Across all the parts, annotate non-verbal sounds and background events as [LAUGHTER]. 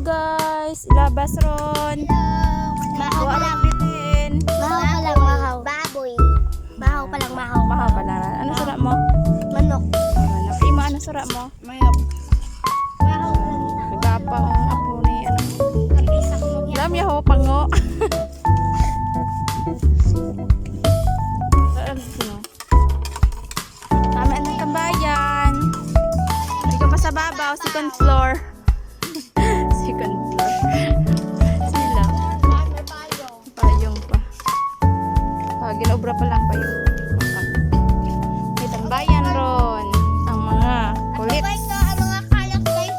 guys, ilabas ron. Mahaw pa lang. lang bitin. Mahaw pa lang, mahaw. Baboy. Mahaw pa lang, mahaw. Mahaw pala. Ano sura mo? Manok. Ano, Ima, ano sura mo? Mayok. Mahaw pa lang. Nagapa ang apo ni ano. Kapisak mo yan. Alam niya ho, pango. [LAUGHS] Saan sino? Tama ng tambayan. Ikaw pa sa babaw, second floor. Second floor. Sila. Payong pa. Ah, ginobra pa lang payong. May tambayan ron. Ang mga kulit. Ang mga kalat guys.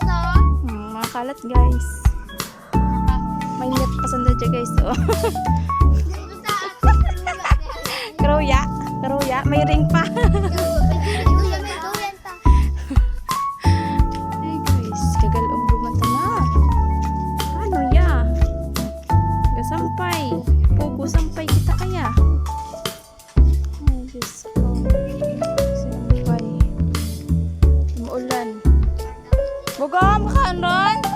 Hmm, mga kalat guys. Mainit pa sanda dyan guys. Oh. [LAUGHS] Kaan ron?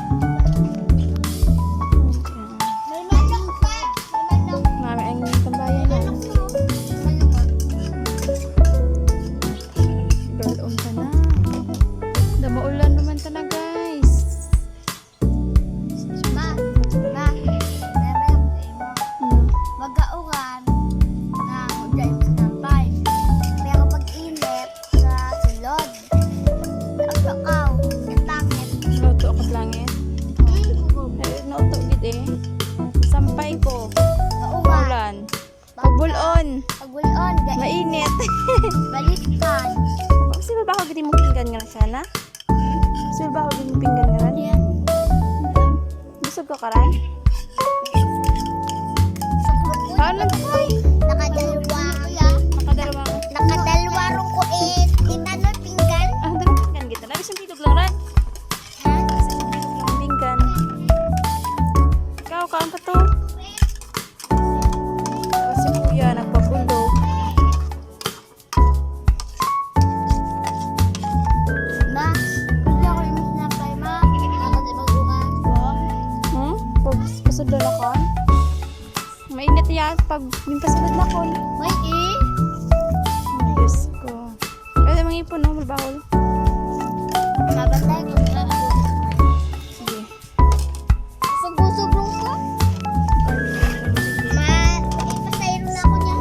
Pagbulon. Pagulon, guys. Mainit. [LAUGHS] Balikan. Kasi ba ako gid mo pinggan nga na siya na? Kasi ba ako mo pinggan nga na? Yan. Busog ka karan? Ano? Yan pag yung pasunod na kon. May eh. Ay, Diyos ko. Pwede mga ipon, no? Malbahol. Mabantay ko na Sige. Ko. Ma, ipasayro na ako niya.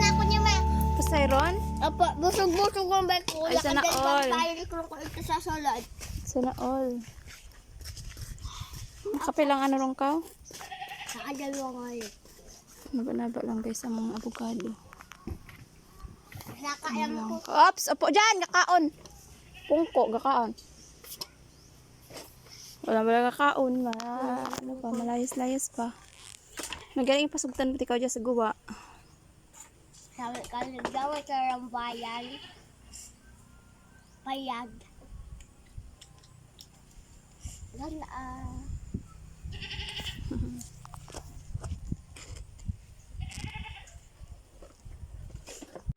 Na ako niya, ma. Pasayron? Opo, busog-busog ang bag ko. Ay, sana all. tayo ni Krong ko ito sa salad. Sana all. Nakapilang ano rong ka? Nakadalawa ngayon. Naba-naba lang guys ang mga abogado. Nakayam ko. Ops! Opo dyan! Gakaon! Pungko, gakaon. Wala wala kakaon. Ma, ano pa, malayas-layas pa. Nagaling pasugtan pati ka dyan sa guwa. Sabi ka, nagdaway sa rambayan. Payag. Ganda ah.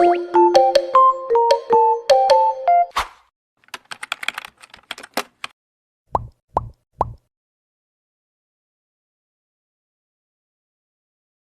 you